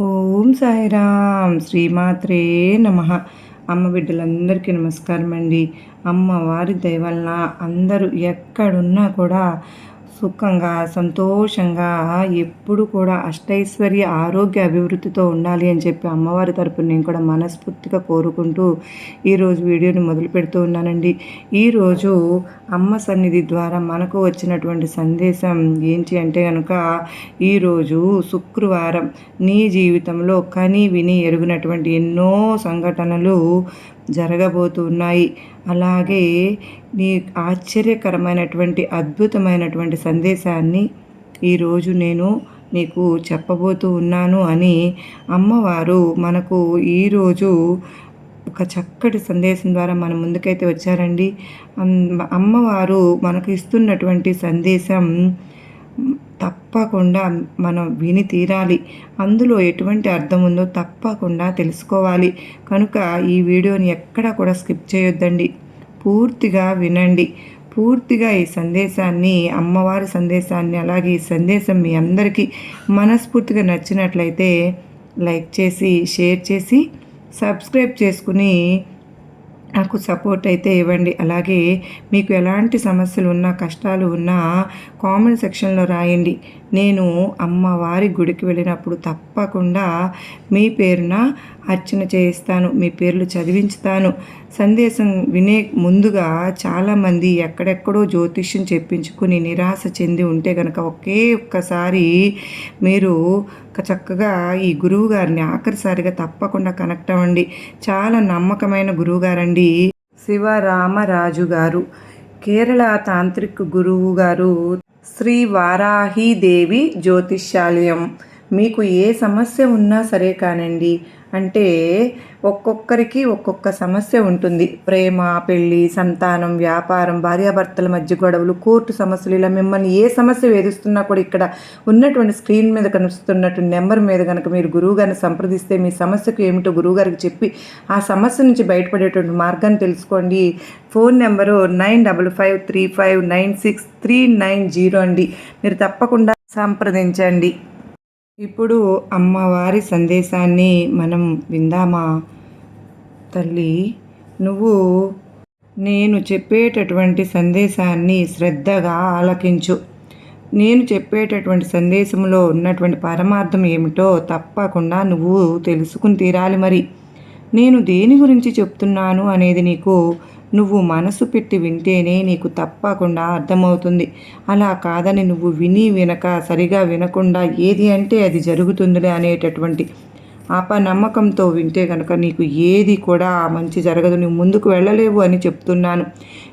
ఓం సాయిరామ్. శ్రీమాత్రే నమ. అమ్మ బిడ్డలందరికీ నమస్కారం అండి అమ్మవారి దయవలన అందరూ ఎక్కడున్నా కూడా సుఖంగా సంతోషంగా ఎప్పుడు కూడా అష్టైశ్వర్య ఆరోగ్య అభివృద్ధితో ఉండాలి అని చెప్పి అమ్మవారి తరపున నేను కూడా మనస్ఫూర్తిగా కోరుకుంటూ ఈరోజు వీడియోని మొదలు పెడుతూ ఉన్నానండి. ఈరోజు అమ్మ సన్నిధి ద్వారా మనకు వచ్చినటువంటి సందేశం ఏంటి అంటే కనుక ఈరోజు శుక్రవారం నీ జీవితంలో కని విని ఎరుగునటువంటి ఎన్నో సంఘటనలు జరగబోతున్నాయి. అలాగే నీ ఆశ్చర్యకరమైనటువంటి అద్భుతమైనటువంటి సందేశాన్ని ఈరోజు నేను నీకు చెప్పబోతూ ఉన్నాను అని అమ్మవారు మనకు ఈరోజు ఒక చక్కటి సందేశం ద్వారా మన ముందుకైతే వచ్చారండి. అమ్మవారు మనకు ఇస్తున్నటువంటి సందేశం తప్పకుండా మనం విని తీరాలి. అందులో ఎటువంటి అర్థం ఉందో తప్పకుండా తెలుసుకోవాలి. కనుక ఈ వీడియోని ఎక్కడా కూడా స్కిప్ చేయొద్దండి. పూర్తిగా వినండి. పూర్తిగా ఈ సందేశాన్ని అమ్మవారి సందేశాన్ని అలాగే ఈ సందేశం మీ అందరికీ మనస్ఫూర్తిగా నచ్చినట్లయితే లైక్ చేసి షేర్ చేసి సబ్స్క్రైబ్ చేసుకుని నాకు సపోర్ట్ అయితే ఇవ్వండి. అలాగే మీకు ఎలాంటి సమస్యలు ఉన్నా కష్టాలు ఉన్నా కామెంట్ సెక్షన్లో రాయండి. నేను అమ్మవారి గుడికి వెళ్ళినప్పుడు తప్పకుండా మీ పేరున అర్చన చేయిస్తాను మీ పేర్లు చదివించుతాను. సందేశం వినే ముందుగా చాలామంది ఎక్కడెక్కడో జ్యోతిష్యం చెప్పించుకుని నిరాశ చెంది ఉంటే కనుక ఒకే ఒక్కసారి మీరు చక్కగా ఈ గురువు గారిని ఆఖరిసారిగా తప్పకుండా కనెక్ట్ అవ్వండి. చాలా నమ్మకమైన గురువుగారండి శివరామరాజు గారు. కేరళ తాంత్రిక్ గురువు గారు శ్రీ వారాహీదేవి జ్యోతిష్యాలయం. మీకు ఏ సమస్య ఉన్నా సరే కానండి అంటే ఒక్కొక్కరికి ఒక్కొక్క సమస్య ఉంటుంది. ప్రేమ పెళ్ళి సంతానం వ్యాపారం భార్యాభర్తల మధ్య గొడవలు కోర్టు సమస్యలు ఇలా మిమ్మల్ని ఏ సమస్య వేధిస్తున్నా కూడా ఇక్కడ ఉన్నటువంటి స్క్రీన్ మీద కనిపిస్తున్నటువంటి నెంబర్ మీద కనుక మీరు గురువుగారిని సంప్రదిస్తే మీ సమస్యకు ఏమిటో గురువుగారికి చెప్పి ఆ సమస్య నుంచి బయటపడేటువంటి మార్గాన్ని తెలుసుకోండి. Phone number nine double five three five nine six three nine zero అండి. మీరు తప్పకుండా సంప్రదించండి. ఇప్పుడు అమ్మవారి సందేశాన్ని మనం విందామా? తల్లి నువ్వు నేను చెప్పేటటువంటి సందేశాన్ని శ్రద్ధగా ఆలకించు. నేను చెప్పేటటువంటి సందేశంలో ఉన్నటువంటి పరమార్థం ఏమిటో తప్పకుండా నువ్వు తెలుసుకుని తీరాలి మరి. నేను దేని గురించి చెప్తున్నాను అనేది నీకు నువ్వు మనసు పెట్టి వింటేనే నీకు తప్పకుండా అర్థమవుతుంది. అలా కాదని నువ్వు విని వినక సరిగా వినకుండా ఏది అంటే అది జరుగుతుందిలే అనేటటువంటి నమ్మకంతో వింటే కనుక నీకు ఏది కూడా మంచి జరగదు. నువ్వు ముందుకు వెళ్ళలేవు అని చెప్తున్నాను.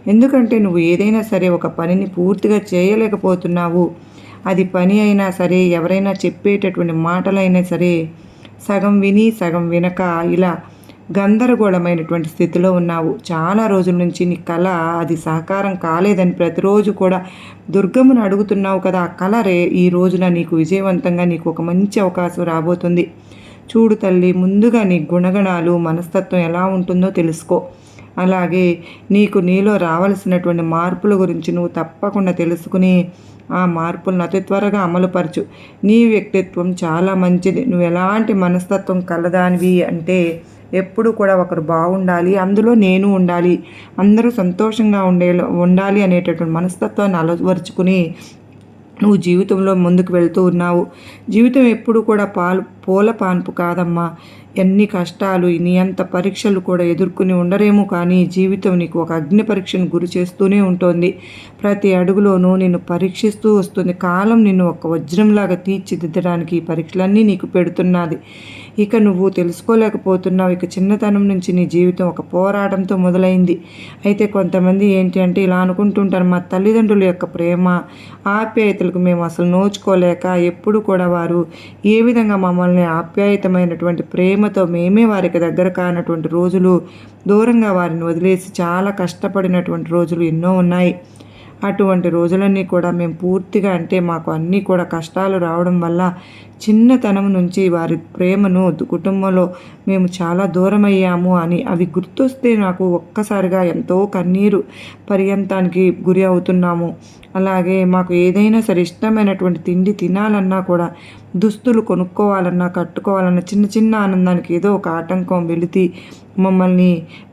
ఎందుకంటే నువ్వు ఏదైనా సరే ఒక పనిని పూర్తిగా చేయలేకపోతున్నావు. అది పని అయినా సరే ఎవరైనా చెప్పేటటువంటి మాటలైనా సరే సగం విని సగం వినక ఇలా గందరగోళమైనటువంటి స్థితిలో ఉన్నావు. చాలా రోజుల నుంచి నీ కళ అది సహకారం కాలేదని ప్రతిరోజు కూడా దుర్గమును అడుగుతున్నావు కదా. ఆ కళ రే ఈ రోజున నీకు విజయవంతంగా నీకు ఒక మంచి అవకాశం రాబోతుంది. చూడు తల్లి ముందుగా నీ గుణగణాలు మనస్తత్వం ఎలా ఉంటుందో తెలుసుకో. అలాగే నీకు నీలో రావలసినటువంటి మార్పుల గురించి నువ్వు తప్పకుండా తెలుసుకుని ఆ మార్పులను అతి త్వరగా అమలుపరచు. నీ వ్యక్తిత్వం చాలా మంచిది. నువ్వు ఎలాంటి మనస్తత్వం కలదానివి అంటే ఎప్పుడు కూడా ఒకరు బాగుండాలి అందులో నేను ఉండాలి అందరూ సంతోషంగా ఉండే ఉండాలి అనేటటువంటి మనస్తత్వాన్ని అలవరుచుకుని నువ్వు జీవితంలో ముందుకు వెళ్తూ ఉన్నావు. జీవితం ఎప్పుడు కూడా పాలు పూల పాన్పు కాదమ్మా. ఎన్ని కష్టాలు నీ అంత పరీక్షలు కూడా ఎదుర్కొని ఉండరేమో కానీ జీవితం నీకు ఒక అగ్ని పరీక్షను గురి చేస్తూనే ఉంటుంది. ప్రతి అడుగులోనూ నిన్ను పరీక్షిస్తూ వస్తుంది. కాలం నిన్ను ఒక వజ్రంలాగా తీర్చిదిద్దడానికి ఈ పరీక్షలన్నీ నీకు పెడుతున్నది. ఇక నువ్వు తెలుసుకోలేకపోతున్నావు. ఇక చిన్నతనం నుంచి నీ జీవితం ఒక పోరాటంతో మొదలైంది. అయితే కొంతమంది ఏంటి అంటే ఇలా అనుకుంటుంటారు మా తల్లిదండ్రుల యొక్క ప్రేమ ఆప్యాయతలకు మేము అసలు నోచుకోలేక ఎప్పుడు కూడా వారు ఏ విధంగా మమ్మల్ని ఆప్యాయతమైనటువంటి ప్రేమతో మేమే వారికి దగ్గర కానటువంటి రోజులు దూరంగా వారిని వదిలేసి చాలా కష్టపడినటువంటి రోజులు ఎన్నో ఉన్నాయి. అటువంటి రోజులన్నీ కూడా మేము పూర్తిగా అంటే మాకు అన్నీ కూడా కష్టాలు రావడం వల్ల చిన్నతనం నుంచి వారి ప్రేమను కుటుంబంలో మేము చాలా దూరమయ్యాము అని అవి గుర్తొస్తే నాకు ఒక్కసారిగా ఎంతో కన్నీరు పర్యంతానికి గురి అవుతున్నాము. అలాగే మాకు ఏదైనా సరే ఇష్టమైనటువంటి తిండి తినాలన్నా కూడా దుస్తులు కొనుక్కోవాలన్నా కట్టుకోవాలన్నా చిన్న చిన్న ఆనందానికి ఏదో ఒక ఆటంకం వెలితి మమ్మల్ని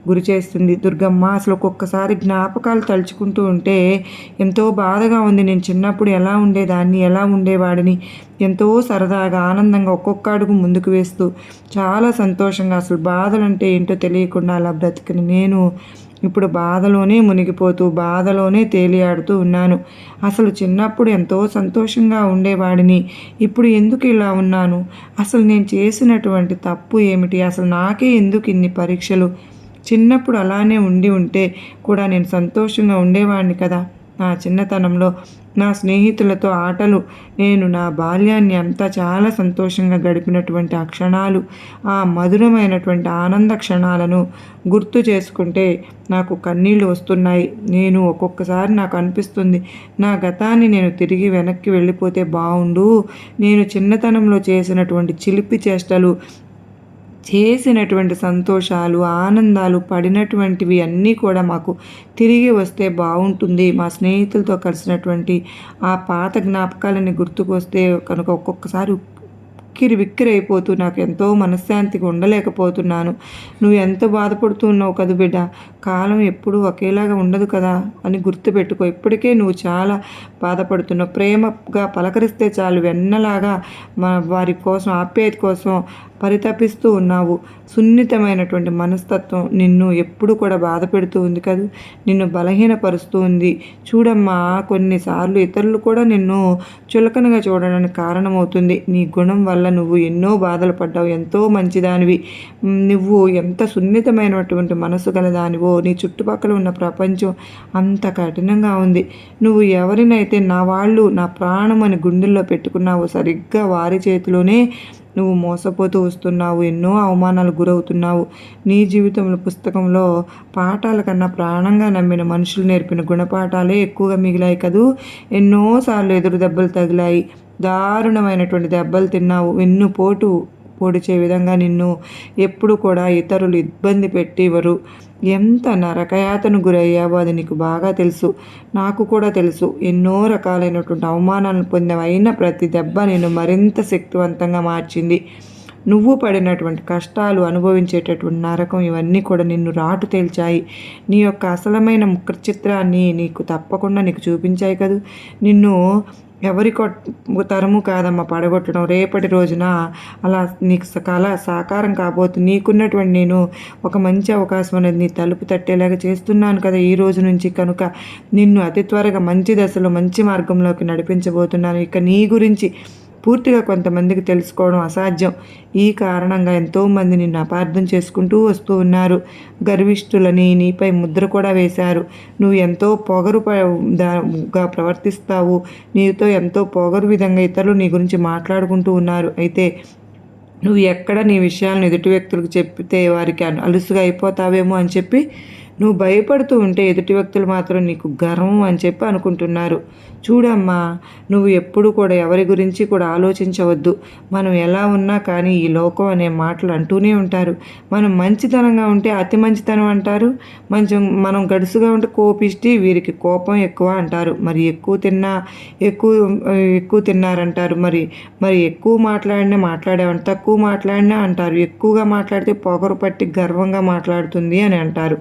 గురి చేస్తుంది. దుర్గమ్మ అసలు ఒక్కొక్కసారి జ్ఞాపకాలు తలుచుకుంటూ ఉంటే ఎంతో బాధగా ఉంది. నేను చిన్నప్పుడు ఎలా ఉండేదాన్ని ఎలా ఉండేవాడిని ఎంతో సరదాగా ఆనందంగా ఒక్కొక్క అడుగు ముందుకు వేస్తూ చాలా సంతోషంగా అసలు బాధలు అంటే ఏంటో తెలియకుండా అలా బ్రతికిన నేను ఇప్పుడు బాధలోనే మునిగిపోతూ బాధలోనే తేలియాడుతూ ఉన్నాను. అసలు చిన్నప్పుడు ఎంతో సంతోషంగా ఉండేవాడిని. ఇప్పుడు ఎందుకు ఇలా ఉన్నాను? అసలు నేను చేసినటువంటి తప్పు ఏమిటి? అసలు నాకే ఎందుకు ఇన్ని పరీక్షలు? చిన్నప్పుడు అలానే ఉండి ఉంటే కూడా నేను సంతోషంగా ఉండేవాడిని కదా. నా చిన్నతనంలో నా స్నేహితులతో ఆటలు నేను నా బాల్యాన్ని అంతా చాలా సంతోషంగా గడిపినటువంటి ఆ క్షణాలు ఆ మధురమైనటువంటి ఆనంద క్షణాలను గుర్తు చేసుకుంటే నాకు కన్నీళ్ళు వస్తున్నాయి. నేను ఒక్కొక్కసారి నాకు అనిపిస్తుంది నా గతాన్ని నేను తిరిగి వెనక్కి వెళ్ళిపోతే బాగుండు నేను చిన్నతనంలో చేసినటువంటి చిలిపి చేష్టలు చేసినటువంటి సంతోషాలు ఆనందాలు పడినటువంటివి అన్నీ కూడా మాకు తిరిగి వస్తే బాగుంటుంది. మా స్నేహితులతో కలిసినటువంటి ఆ పాత జ్ఞాపకాలని గుర్తుకొస్తే కనుక ఒక్కొక్కసారి ఉక్కిరి బిక్కిరి అయిపోతూ నాకు ఎంతో మనశ్శాంతిగా ఉండలేకపోతున్నాను. నువ్వు ఎంత బాధపడుతున్నావు కదా బిడ్డ? కాలం ఎప్పుడూ ఒకేలాగా ఉండదు కదా అని గుర్తుపెట్టుకో. ఇప్పటికే నువ్వు చాలా బాధపడుతున్నావు. ప్రేమగా పలకరిస్తే చాలు. వెన్నలాగా మా వారి కోసం ఆప్యాయత కోసం పరితపిస్తూ ఉన్నావు. సున్నితమైనటువంటి మనస్తత్వం నిన్ను ఎప్పుడు కూడా బాధ పెడుతూ ఉంది కదా? నిన్ను బలహీనపరుస్తూ ఉంది. చూడమ్మా కొన్నిసార్లు ఇతరులు కూడా నిన్ను చులకనగా చూడడానికి కారణమవుతుంది. నీ గుణం వల్ల నువ్వు ఎన్నో బాధలు పడ్డావు. ఎంతో మంచిదానివి. నువ్వు ఎంత సున్నితమైనటువంటి మనసు గలదానివో నీ చుట్టుపక్కల ఉన్న ప్రపంచం అంత కఠినంగా ఉంది. నువ్వు ఎవరినైతే నా వాళ్ళు నా ప్రాణం అని గుండెల్లో పెట్టుకున్నావో సరిగ్గా వారి చేతిలోనే నువ్వు మోసపోతూ వస్తున్నావు ఎన్నో అవమానాలు గురవుతున్నావు. నీ జీవితంలో పుస్తకంలో పాఠాల కన్నా ప్రాణంగా నమ్మిన మనుషులు నేర్పిన గుణపాఠాలే ఎక్కువగా మిగిలాయి కదూ. ఎన్నోసార్లు ఎదురు దెబ్బలు తగిలాయి. దారుణమైనటువంటి దెబ్బలు తిన్నావు. వెన్నుపోటు పొడిచే విధంగా నిన్ను ఎప్పుడు కూడా ఇతరులు ఇబ్బంది పెట్టేవారు ఎంత నరకయాతను గురయ్యావో అది నీకు బాగా తెలుసు. నాకు కూడా తెలుసు. ఎన్నో రకాలైనటువంటి అవమానాలను పొందవైన ప్రతి దెబ్బ నేను మరింత శక్తివంతంగా మార్చింది. నువ్వు పడినటువంటి కష్టాలు అనుభవించేటటువంటి నరకం ఇవన్నీ కూడా నిన్ను రాటు తేల్చాయి. నీ యొక్క అసలమైన ముఖ చిత్రాన్ని నీకు తప్పకుండా నీకు చూపించాయి కదూ. నిన్ను ఎవరి తరము కాదమ్మా పడగొట్టడం. రేపటి రోజున అలా నీకు కళ సాకారం కాబోతుంది నీకున్నటువంటి నేను ఒక మంచి అవకాశం అనేది నీ తలుపు తట్టేలాగా చేస్తున్నాను కదా ఈ రోజు నుంచి కనుక నిన్ను అతి త్వరగా మంచి దశలో మంచి మార్గంలోకి నడిపించబోతున్నాను. ఇక నీ గురించి పూర్తిగా కొంతమందికి తెలుసుకోవడం అసాధ్యం. ఈ కారణంగా ఎంతోమంది నిన్ను అపార్థం చేసుకుంటూ వస్తూ ఉన్నారు. గర్విష్ఠులని నీపై ముద్ర కూడా వేశారు. నువ్వు ఎంతో పొగరుగా ప్రవర్తిస్తావు. నీతో ఎంతో పొగరు విధంగా ఇతరులు నీ గురించి మాట్లాడుకుంటూ ఉన్నారు. అయితే నువ్వు ఎక్కడ నీ విషయాలను ఎదుటి వ్యక్తులకు చెప్తే వారికి అలుసుగా అయిపోతావేమో అని చెప్పి నువ్వు భయపడుతూ ఉంటే ఎదుటి వ్యక్తులు మాత్రం నీకు గర్వం అని చెప్పి అనుకుంటున్నారు. చూడమ్మా నువ్వు ఎప్పుడు కూడా ఎవరి గురించి కూడా ఆలోచించవద్దు. మనం ఎలా ఉన్నా కానీ ఈ లోకం అనే మాటలు అంటూనే ఉంటారు. మనం మంచితనంగా ఉంటే అతి మంచితనం అంటారు. మంచి మనం గడుసుగా ఉంటే కోపిష్టి వీరికి కోపం ఎక్కువ అంటారు. మరి ఎక్కువ తిన్నా ఎక్కువ ఎక్కువ తిన్నారంటారు. మరి మరి ఎక్కువ మాట్లాడినా మాట్లాడేవాడు తక్కువ మాట్లాడినా అంటారు. ఎక్కువగా మాట్లాడితే పొగరు పట్టి గర్వంగా మాట్లాడుతుంది అని అంటారు.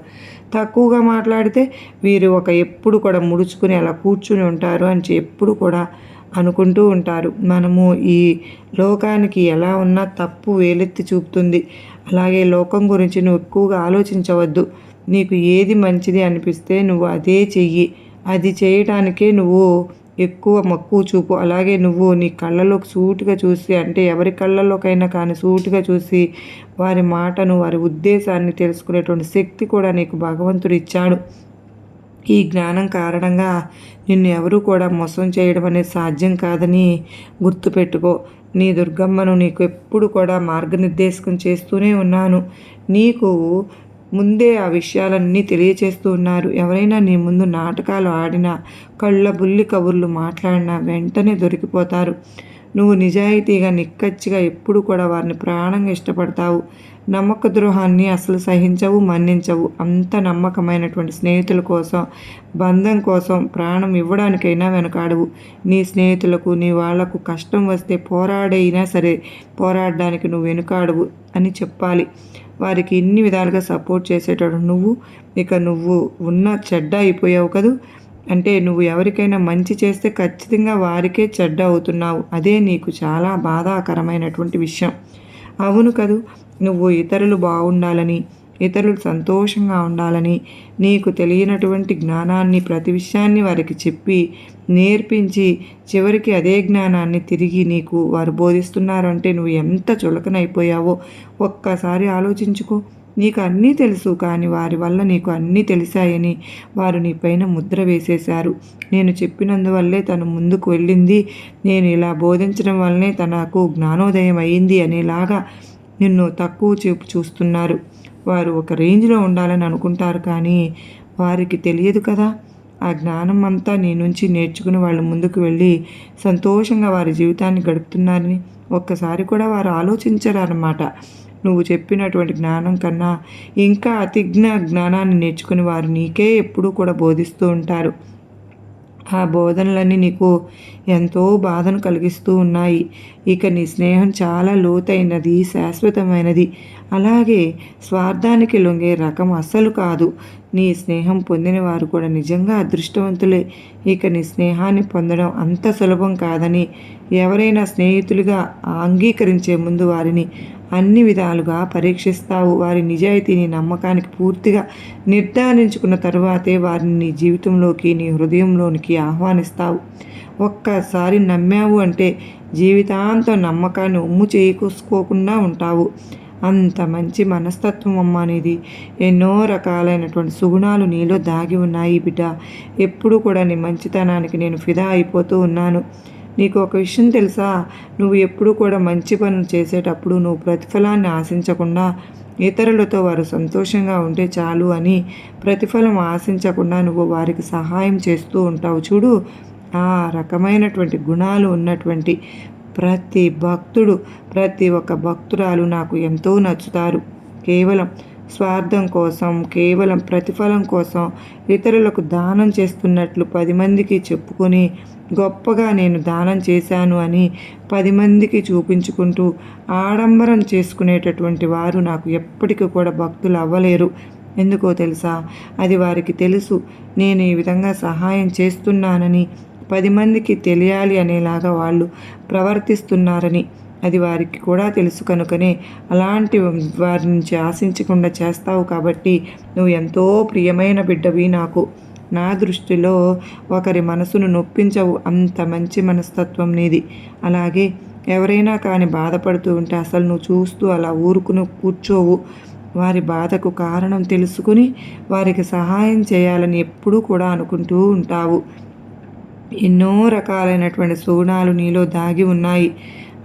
తక్కువగా మాట్లాడితే వీరు ఒక ఎప్పుడు కూడా ముడుచుకుని అలా కూర్చుని ఉంటారు అని ఎప్పుడు కూడా అనుకుంటూ ఉంటారు. మనము ఈ లోకానికి ఎలా ఉన్నా తప్పు వేలెత్తి చూపుతుంది. అలాగే లోకం గురించి నువ్వు ఎక్కువగా ఆలోచించవద్దు. నీకు ఏది మంచిది అనిపిస్తే నువ్వు అదే చెయ్యి. అది చేయటానికే నువ్వు ఎక్కువ మక్కువ చూపు. అలాగే నువ్వు నీ కళ్ళలోకి సూటిగా చూసి అంటే ఎవరి కళ్ళలోకైనా కానీ సూటిగా చూసి వారి మాటను వారి ఉద్దేశాన్ని తెలుసుకునేటువంటి శక్తి కూడా నీకు భగవంతుడు ఇచ్చాడు. ఈ జ్ఞానం కారణంగా నిన్ను ఎవరు కూడా మోసం చేయడం అనేది సాధ్యం కాదని గుర్తుపెట్టుకో. నీ దుర్గమ్మను నీకు ఎప్పుడు కూడా మార్గనిర్దేశకం చేస్తూనే ఉన్నాను. నీకు ముందే ఆ విషయాలన్నీ తెలియచేస్తూ ఉన్నారు. ఎవరైనా నీ ముందు నాటకాలు ఆడినా కళ్ళ బుల్లి కబుర్లు మాట్లాడినా వెంటనే దొరికిపోతారు. నువ్వు నిజాయితీగా నిక్కచ్చిగా ఎప్పుడు కూడా వారిని ప్రాణంగా ఇష్టపడతావు. నమ్మక ద్రోహాన్ని అసలు సహించవు మన్నించవు. అంత నమ్మకమైనటువంటి స్నేహితుల కోసం బంధం కోసం ప్రాణం ఇవ్వడానికైనా వెనకాడవు. నీ స్నేహితులకు నీ వాళ్ళకు కష్టం వస్తే పోరాడైనా సరే పోరాడడానికి నువ్వు వెనుకాడవు అని చెప్పాలి. వారికి ఇన్ని విధాలుగా సపోర్ట్ చేసేటప్పుడు నువ్వు. ఇక నువ్వు ఉన్న చెడ్డ అయిపోయావు కదూ. అంటే నువ్వు ఎవరికైనా మంచి చేస్తే ఖచ్చితంగా వారికే చెడ్డ అవుతున్నావు. అదే నీకు చాలా బాధాకరమైనటువంటి విషయం. అవును కదూ. నువ్వు ఇతరులు బాగుండాలని ఇతరులు సంతోషంగా ఉండాలని నీకు తెలియనటువంటి జ్ఞానాన్ని ప్రతి విషయాన్ని వారికి చెప్పి నేర్పించి చివరికి అదే జ్ఞానాన్ని తిరిగి నీకు వారు బోధిస్తున్నారంటే నువ్వు ఎంత చులకనైపోయావో ఒక్కసారి ఆలోచించుకో. నీకు అన్నీ తెలుసు కానీ వారి వల్ల నీకు అన్నీ తెలిసాయని వారు నీపైన ముద్ర వేసేశారు. నేను చెప్పినందువల్లే తను ముందుకు వెళ్ళింది. నేను ఇలా బోధించడం వల్లనే తనకు జ్ఞానోదయం అయింది అనేలాగా నిన్ను తక్కువ చూపు చూస్తున్నారు. వారు ఒక రేంజ్లో ఉండాలని అనుకుంటారు కానీ వారికి తెలియదు కదా. ఆ జ్ఞానం అంతా నీ నుంచి నేర్చుకుని వాళ్ళు ముందుకు వెళ్ళి సంతోషంగా వారి జీవితాన్ని గడుపుతున్నారని ఒక్కసారి కూడా వారు ఆలోచించరన్నమాట నువ్వు చెప్పినటువంటి జ్ఞానం కన్నా ఇంకా అతిజ్ఞ జ్ఞానాన్ని నేర్చుకుని వారు నీకే ఎప్పుడూ కూడా బోధిస్తూ ఉంటారు. ఆ బోధనలన్నీ నీకు ఎంతో బాధను కలిగిస్తూ ఉన్నాయి. ఇక నీ స్నేహం చాలా లోతైనది శాశ్వతమైనది. అలాగే స్వార్థానికి లొంగే రకం అస్సలు కాదు. నీ స్నేహం పొందిన వారు కూడా నిజంగా అదృష్టవంతులే. ఇక నీ స్నేహాన్ని పొందడం అంత సులభం కాదని ఎవరైనా స్నేహితులుగా అంగీకరించే ముందు వారిని అన్ని విధాలుగా పరీక్షిస్తావు. వారి నిజాయితీని నమ్మకానికి పూర్తిగా నిర్ధారించుకున్న తరువాతే వారిని నీ జీవితంలోకి నీ హృదయంలోనికి ఆహ్వానిస్తావు. ఒక్కసారి నమ్మావు అంటే జీవితాంతం నమ్మకాన్ని ఉమ్ము చేకూసుకోకుండా ఉంటావు. అంత మంచి మనస్తత్వం అమ్మ అనేది ఎన్నో రకాలైనటువంటి సుగుణాలు నీలో దాగి ఉన్నాయి బిడ్డ. ఎప్పుడు కూడా నీ మంచితనానికి నేను ఫిదా అయిపోతూ ఉన్నాను. నీకు ఒక విషయం తెలుసా? నువ్వు ఎప్పుడూ కూడా మంచి పనులు చేసేటప్పుడు నువ్వు ప్రతిఫలాన్ని ఆశించకుండా ఇతరులతో వారు సంతోషంగా ఉంటే చాలు అని ప్రతిఫలం ఆశించకుండా నువ్వు వారికి సహాయం చేస్తూ ఉంటావు. చూడు ఆ రకమైనటువంటి గుణాలు ఉన్నటువంటి ప్రతి భక్తుడు ప్రతి ఒక్క భక్తురాలు నాకు ఎంతో నచ్చుతారు. కేవలం స్వార్థం కోసం కేవలం ప్రతిఫలం కోసం ఇతరులకు దానం చేస్తున్నట్లు పది మందికి చెప్పుకొని గొప్పగా నేను దానం చేశాను అని పది మందికి చూపించుకుంటూ ఆడంబరం చేసుకునేటటువంటి వారు నాకు ఎప్పటికీ కూడా భక్తులు అవ్వలేరు. ఎందుకో తెలుసా? అది వారికి తెలుసు. నేను ఈ విధంగా సహాయం చేస్తున్నానని పది మందికి తెలియాలి అనేలాగా వాళ్ళు ప్రవర్తిస్తున్నారని అది వారికి కూడా తెలుసు కనుకనే అలాంటి వారి నుంచి ఆశించకుండా చేస్తావు కాబట్టి నువ్వు ఎంతో ప్రియమైన బిడ్డవి నాకు. నా దృష్టిలో ఒకరి మనసును నొప్పించవు. అంత మంచి మనస్తత్వం నీది. అలాగే ఎవరైనా కానీ బాధపడుతూ ఉంటే అసలు నువ్వు చూస్తూ అలా ఊరుకుని కూర్చోవు. వారి బాధకు కారణం తెలుసుకుని వారికి సహాయం చేయాలని ఎప్పుడూ కూడా అనుకుంటూ ఉంటావు. ఎన్నో రకాలైనటువంటి సుగుణాలు నీలో దాగి ఉన్నాయి.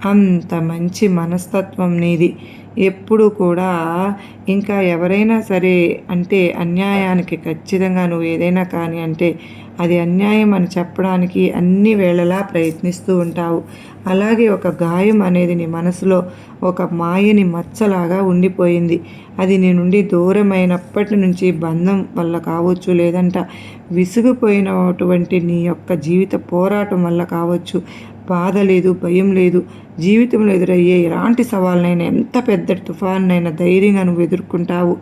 అంత మంచి మనస్తత్వం నీది. ఎప్పుడు కూడా ఇంకా ఎవరైనా సరే అంటే అన్యాయానికి ఖచ్చితంగా నువ్వు ఏదైనా కానీ అంటే అది అన్యాయం అని చెప్పడానికి అన్ని వేళలా ప్రయత్నిస్తూ ఉంటావు. అలాగే ఒక గాయం అనేది నీ మనసులో ఒక మాయని మచ్చలాగా ఉండిపోయింది. అది నీ నుండి దూరమైనప్పటి నుంచి బంధం వల్ల కావచ్చు లేదంట విసుగుపోయినటువంటి నీ యొక్క జీవిత పోరాటం వల్ల కావచ్చు. బాధ లేదు భయం లేదు జీవితంలో ఎదురయ్యే ఎలాంటి సవాళ్ళనైనా ఎంత పెద్ద తుఫాన్నైనా ధైర్యంగా నువ్వు ఎదుర్కొంటావు.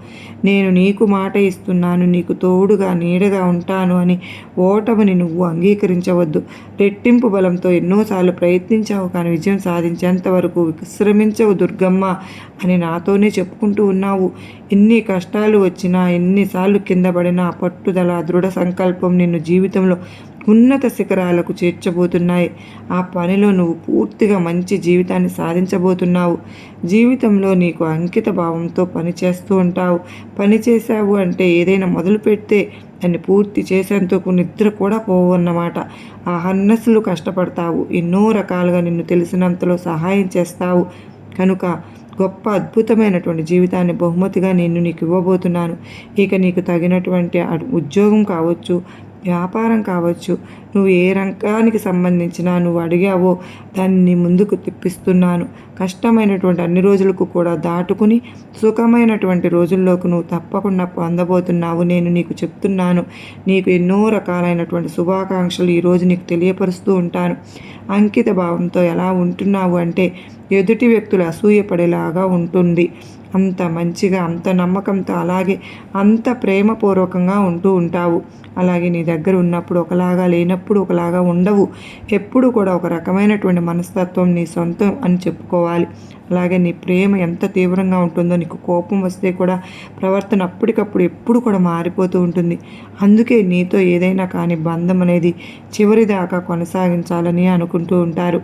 నేను నీకు మాట ఇస్తున్నాను నీకు తోడుగా నీడగా ఉంటాను అని ఓటమిని నువ్వు అంగీకరించవద్దు. రెట్టింపు బలంతో ఎన్నోసార్లు ప్రయత్నించావు కానీ విజయం సాధించేంత వరకు విశ్రమించవు దుర్గమ్మ అని నాతోనే చెప్పుకుంటూ ఉన్నావు. ఎన్ని కష్టాలు వచ్చినా ఎన్నిసార్లు కింద పడినా పట్టుదల దృఢ సంకల్పం నిన్ను జీవితంలో ఉన్నత శిఖరాలకు చేర్చబోతున్నాయి. ఆ పనిలో నువ్వు పూర్తిగా మంచి జీవితాన్ని సాధించబోతున్నావు. జీవితంలో నీకు అంకిత భావంతో పని చేస్తూ ఉంటావు. పని చేశావు అంటే ఏదైనా మొదలు పెడితే దాన్ని పూర్తి చేసేందుకు నిద్ర కూడా పోవు అన్నమాట ఆ హన్నస్సులు కష్టపడతావు. ఎన్నో రకాలుగా నిన్ను తెలిసినంతలో సహాయం చేస్తావు. కనుక గొప్ప అద్భుతమైనటువంటి జీవితాన్ని బహుమతిగా నేను నీకు ఇవ్వబోతున్నాను. ఇక నీకు తగినటువంటి ఉద్యోగం కావచ్చు వ్యాపారం కావచ్చు. నువ్వు ఏ రంగానికి సంబంధించిన నువ్వు అడిగావో దాన్ని ముందుకు తిప్పిస్తున్నాను. కష్టమైనటువంటి అన్ని రోజులకు కూడా దాటుకుని సుఖమైనటువంటి రోజుల్లోకి నువ్వు తప్పకుండా పొందబోతున్నావు. నేను నీకు చెప్తున్నాను. నీకు ఎన్నో రకాలైనటువంటి శుభాకాంక్షలు ఈరోజు నీకు తెలియపరుస్తూ ఉంటాను. అంకిత భావంతో ఎలా ఉంటున్నావు అంటే ఎదుటి వ్యక్తులు అసూయపడేలాగా ఉంటుంది. అంత మంచిగా అంత నమ్మకంతో అలాగే అంత ప్రేమపూర్వకంగా ఉంటూ ఉంటావు. అలాగే నీ దగ్గర ఉన్నప్పుడు ఒకలాగా లేనప్పుడు ఒకలాగా ఉండవు. ఎప్పుడు కూడా ఒక రకమైనటువంటి మనస్తత్వం నీ సొంతం అని చెప్పుకోవాలి. అలాగే నీ ప్రేమ ఎంత తీవ్రంగా ఉంటుందో నీకు కోపం వస్తే కూడా ప్రవర్తన అప్పటికప్పుడు ఎప్పుడు కూడా మారిపోతూ ఉంటుంది. అందుకే నీతో ఏదైనా కానీ బంధం అనేది చివరిదాకా కొనసాగించాలని అనుకుంటూ ఉంటారు.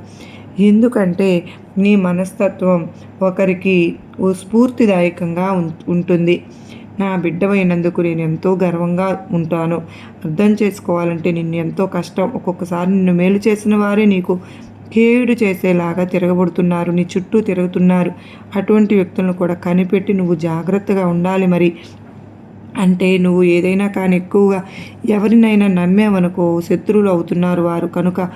ఎందుకంటే నీ మనస్తత్వం ఒకరికి ఓ స్ఫూర్తిదాయకంగా ఉంటుంది. నా బిడ్డమైనందుకు నేను ఎంతో గర్వంగా ఉంటాను. అర్థం చేసుకోవాలంటే నిన్ను ఎంతో కష్టం. ఒక్కొక్కసారి నిన్ను మేలు చేసిన వారే నీకు కేడు చేసేలాగా తిరగబడుతున్నారు. నీ చుట్టూ తిరుగుతున్నారు. అటువంటి వ్యక్తులను కూడా కనిపెట్టి నువ్వు జాగ్రత్తగా ఉండాలి మరి. అంటే నువ్వు ఏదైనా కానీ ఎక్కువగా ఎవరినైనా నమ్మేవనుకో శత్రువులు అవుతున్నారు వారు. కనుక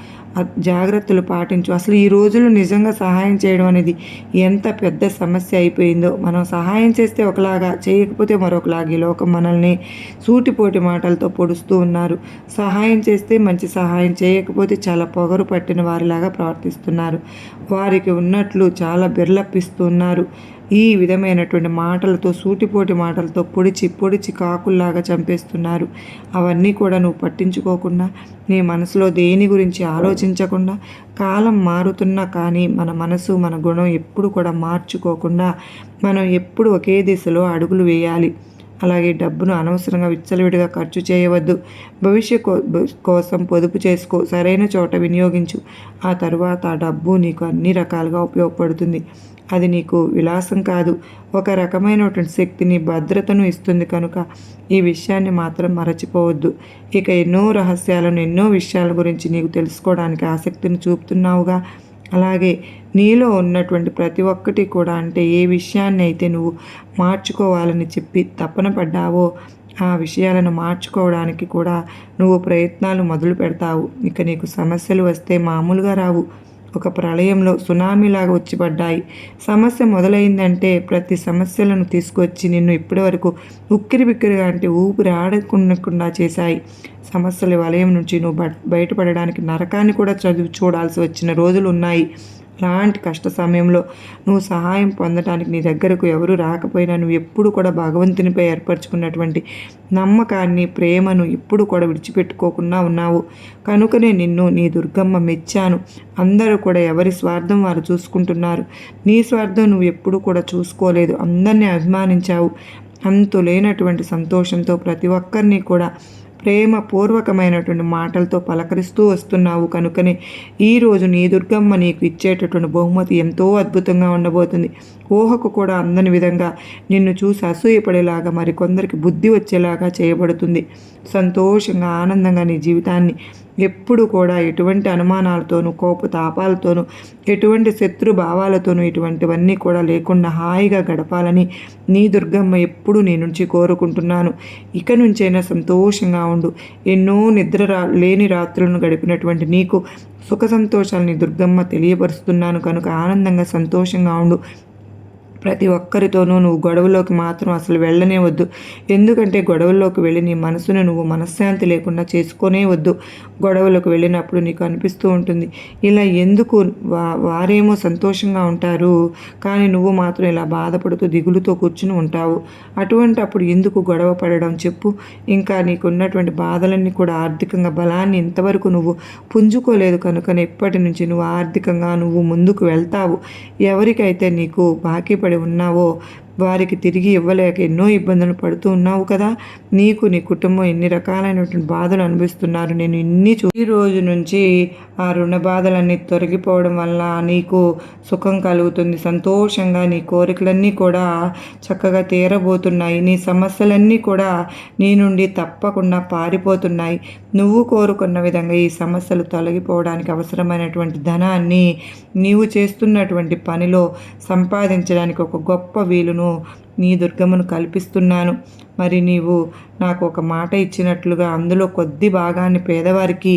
జాగ్రత్తలు పాటించు. అసలు ఈ రోజుల్లో నిజంగా సహాయం చేయడం అనేది ఎంత పెద్ద సమస్య అయిపోయిందో. మనం సహాయం చేస్తే ఒకలాగా చేయకపోతే మరొకలాగా ఈ లోకం మనల్ని సూటిపోటి మాటలతో పొడుస్తూ ఉన్నారు. సహాయం చేస్తే మంచి సహాయం చేయకపోతే చాలా పొగరు పట్టిన వారిలాగా ప్రవర్తిస్తున్నారు. వారికి ఉన్నట్లు చాలా బిర్లప్పిస్తున్నారు ఈ విధమైనటువంటి మాటలతో సూటిపోటి మాటలతో పొడిచి పొడిచి కాకుల్లాగా చంపేస్తున్నారు. అవన్నీ కూడా నువ్వు పట్టించుకోకుండా నీ మనసులో దేని గురించి ఆలోచించకుండా కాలం మారుతున్నా కానీ మన మనసు మన గుణం ఎప్పుడు కూడా మార్చుకోకుండా మనం ఎప్పుడు ఒకే దిశలో అడుగులు వేయాలి. అలాగే డబ్బును అనవసరంగా విచ్చలవిడిగా ఖర్చు చేయవద్దు. భవిష్య కోసం పొదుపు చేసుకో. సరైన చోట వినియోగించు. ఆ తర్వాత ఆ డబ్బు నీకు అన్ని రకాలుగా ఉపయోగపడుతుంది. అది నీకు విలాసం కాదు. ఒక రకమైనటువంటి శక్తిని భద్రతను ఇస్తుంది కనుక ఈ విషయాన్ని మాత్రం మరచిపోవద్దు. ఇక ఎన్నో రహస్యాలను ఎన్నో విషయాల గురించి నీకు తెలుసుకోవడానికి ఆసక్తిని చూపుతున్నావుగా. అలాగే నీలో ఉన్నటువంటి ప్రతి ఒక్కటి కూడా అంటే ఏ విషయాన్ని అయితే నువ్వు మార్చుకోవాలని చెప్పి తపన పడ్డావో ఆ విషయాలను మార్చుకోవడానికి కూడా నువ్వు ప్రయత్నాలు మొదలు పెడతావు. ఇక నీకు సమస్యలు వస్తే మామూలుగా రావు. ఒక ప్రళయంలో సునామీలాగా వచ్చి పడ్డాయి సమస్య మొదలైందంటే ప్రతి సమస్యలను తీసుకొచ్చి నిన్ను ఇప్పటి వరకు ఉక్కిరి బిక్కిరిగా అంటే ఊపిరి ఆడకుండా చేశాయి. సమస్యల వలయం నుంచి నువ్వు బయటపడడానికి నరకాన్ని కూడా చదువు చూడాల్సి వచ్చిన రోజులు ఉన్నాయి అలాంటి కష్ట సమయంలో నువ్వు సహాయం పొందడానికి నీ దగ్గరకు ఎవరు రాకపోయినా నువ్వు ఎప్పుడు కూడా భగవంతునిపై ఏర్పరచుకున్నటువంటి నమ్మకాన్ని ప్రేమను ఎప్పుడు కూడా విడిచిపెట్టుకోకుండా ఉన్నావు. కనుకనే నిన్ను నీ దుర్గమ్మ మెచ్చాను. అందరూ కూడా ఎవరి స్వార్థం వారు చూసుకుంటున్నారు. నీ స్వార్థం నువ్వు ఎప్పుడు కూడా చూసుకోలేదు. అందరినీ అభిమానించావు. అంతు లేనటువంటి సంతోషంతో ప్రతి ఒక్కరిని కూడా ప్రేమపూర్వకమైనటువంటి మాటలతో పలకరిస్తూ వస్తున్నావు కనుకనే ఈరోజు నీ దుర్గమ్మ నీకు ఇచ్చేటటువంటి బహుమతి ఎంతో అద్భుతంగా ఉండబోతుంది. ఊహకు కూడా అందని విధంగా నిన్ను చూసి అసూయపడేలాగా మరికొందరికి బుద్ధి వచ్చేలాగా చేయబడుతుంది. సంతోషంగా ఆనందంగా నీ జీవితాన్ని ఎప్పుడు కూడా ఎటువంటి అనుమానాలతోనూ కోపతాపాలతోనూ ఎటువంటి శత్రు భావాలతోనూ ఇటువంటివన్నీ కూడా లేకుండా హాయిగా గడపాలని నీ దుర్గమ్మ ఎప్పుడు నీ నుంచి కోరుకుంటున్నాను. ఇక నుంచైనా సంతోషంగా ఉండు. ఎన్నో నిద్ర రా లేని రాత్రులను గడిపినటువంటి నీకు సుఖ సంతోషాలని దుర్గమ్మ తెలియపరుస్తున్నాను. కనుక ఆనందంగా సంతోషంగా ఉండు. ప్రతి ఒక్కరితోనూ నువ్వు గొడవలోకి మాత్రం అసలు వెళ్ళనే వద్దు. ఎందుకంటే గొడవల్లోకి వెళ్ళి నీ మనసును నువ్వు మనశ్శాంతి లేకుండా చేసుకోనే వద్దు. గొడవలకు వెళ్ళినప్పుడు నీకు అనిపిస్తూ ఉంటుంది. ఇలా ఎందుకు? వా వారేమో సంతోషంగా ఉంటారు కానీ నువ్వు మాత్రం ఇలా బాధపడుతూ దిగులుతో కూర్చుని ఉంటావు. అటువంటి అప్పుడు ఎందుకు గొడవ పడడం చెప్పు. ఇంకా నీకున్నటువంటి బాధలన్నీ కూడా ఆర్థికంగా బలాన్ని ఇంతవరకు నువ్వు పుంజుకోలేదు కనుక ఎప్పటి నుంచి నువ్వు ఆర్థికంగా నువ్వు ముందుకు వెళ్తావు. ఎవరికైతే నీకు బాకీ పడి ఉన్నావో వారికి తిరిగి ఇవ్వలేక ఎన్నో ఇబ్బందులు పడుతూ ఉన్నావు కదా. నీకు నీ కుటుంబం ఎన్ని రకాలైనటువంటి బాధలు అనుభవిస్తున్నారు. నేను ఇన్ని చూ ఈ రోజు నుంచి ఆ రుణ బాధలన్నీ తొలగిపోవడం వల్ల నీకు సుఖం కలుగుతుంది. సంతోషంగా నీ కోరికలన్నీ కూడా చక్కగా తీరబోతున్నాయి. నీ సమస్యలన్నీ కూడా నీ నుండి తప్పకుండా పారిపోతున్నాయి. నువ్వు కోరుకున్న విధంగా ఈ సమస్యలు తొలగిపోవడానికి అవసరమైనటువంటి ధనాన్ని నీవు చేస్తున్నటువంటి పనిలో సంపాదించడానికి ఒక గొప్ప వీలును నీ దుర్గమ్మను కల్పిస్తున్నాను. మరి నీవు నాకు ఒక మాట ఇచ్చినట్లుగా అందులో కొద్ది భాగాన్ని పేదవారికి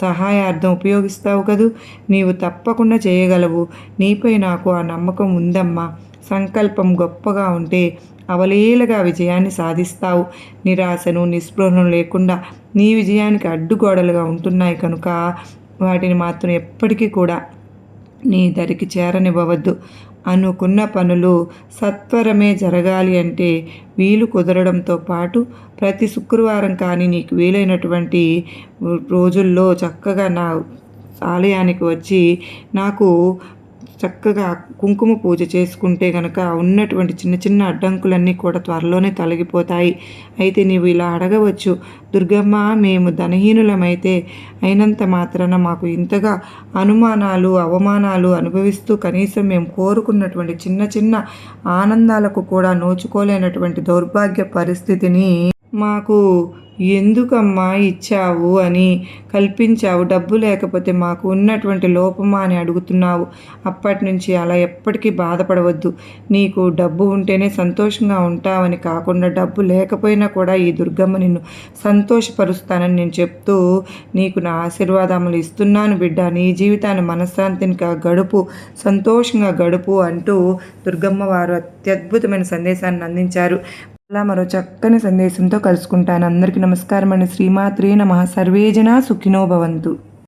సహాయార్థం ఉపయోగిస్తావు కదూ? నీవు తప్పకుండా చేయగలవు. నీపై నాకు ఆ నమ్మకం ఉందమ్మా. సంకల్పం గొప్పగా ఉంటే అవలీలగా విజయాన్ని సాధిస్తావు. నిరాశను నిస్పృహం లేకుండా నీ విజయానికి అడ్డుగోడలుగా ఉంటున్నాయి కనుక వాటిని మాత్రం ఎప్పటికీ కూడా నీ దరికి చేరనివ్వవద్దు. అనుకున్న పనులు సత్వరమే జరగాలి అంటే వీలు కుదరడంతో పాటు ప్రతి శుక్రవారం కానీ నీకు వీలైనటువంటి రోజుల్లో చక్కగా నా ఆలయానికి వచ్చి నాకు చక్కగా కుంకుమ పూజ చేసుకుంటే కనుక ఉన్నటువంటి చిన్న చిన్న అడ్డంకులన్నీ కూడా త్వరలోనే తొలగిపోతాయి. అయితే నీవు ఇలా అడగవచ్చు దుర్గమ్మ మేము ధనహీనులమైతే అయినంత మాత్రాన మాకు ఇంతగా అనుమానాలు అవమానాలు అనుభవిస్తూ కనీసం మేము కోరుకున్నటువంటి చిన్న చిన్న ఆనందాలకు కూడా నోచుకోలేనటువంటి దౌర్భాగ్య పరిస్థితిని మాకు ఎందుకమ్మా ఇచ్చావు అని కల్పించావు. డబ్బు లేకపోతే మాకు ఉన్నటువంటి లోపమా అని అడుగుతున్నావు. అప్పటి నుంచి అలా ఎప్పటికీ బాధపడవద్దు. నీకు డబ్బు ఉంటేనే సంతోషంగా ఉంటావని కాకుండా డబ్బు లేకపోయినా కూడా ఈ దుర్గమ్మ నిన్ను సంతోషపరుస్తానని నేను చెప్తూ నీకు నా ఆశీర్వాదములు ఇస్తున్నాను బిడ్డ. నీ జీవితాన్ని మనశ్శాంతిని గడుపు సంతోషంగా గడుపు అంటూ దుర్గమ్మ వారు అత్యద్భుతమైన సందేశాన్ని అందించారు. అలా మరో చక్కని సందేశంతో కలుసుకుంటాను. అందరికీ నమస్కారం అండి శ్రీమాత్రే నమ. సర్వేజన సుఖినో భవంతు.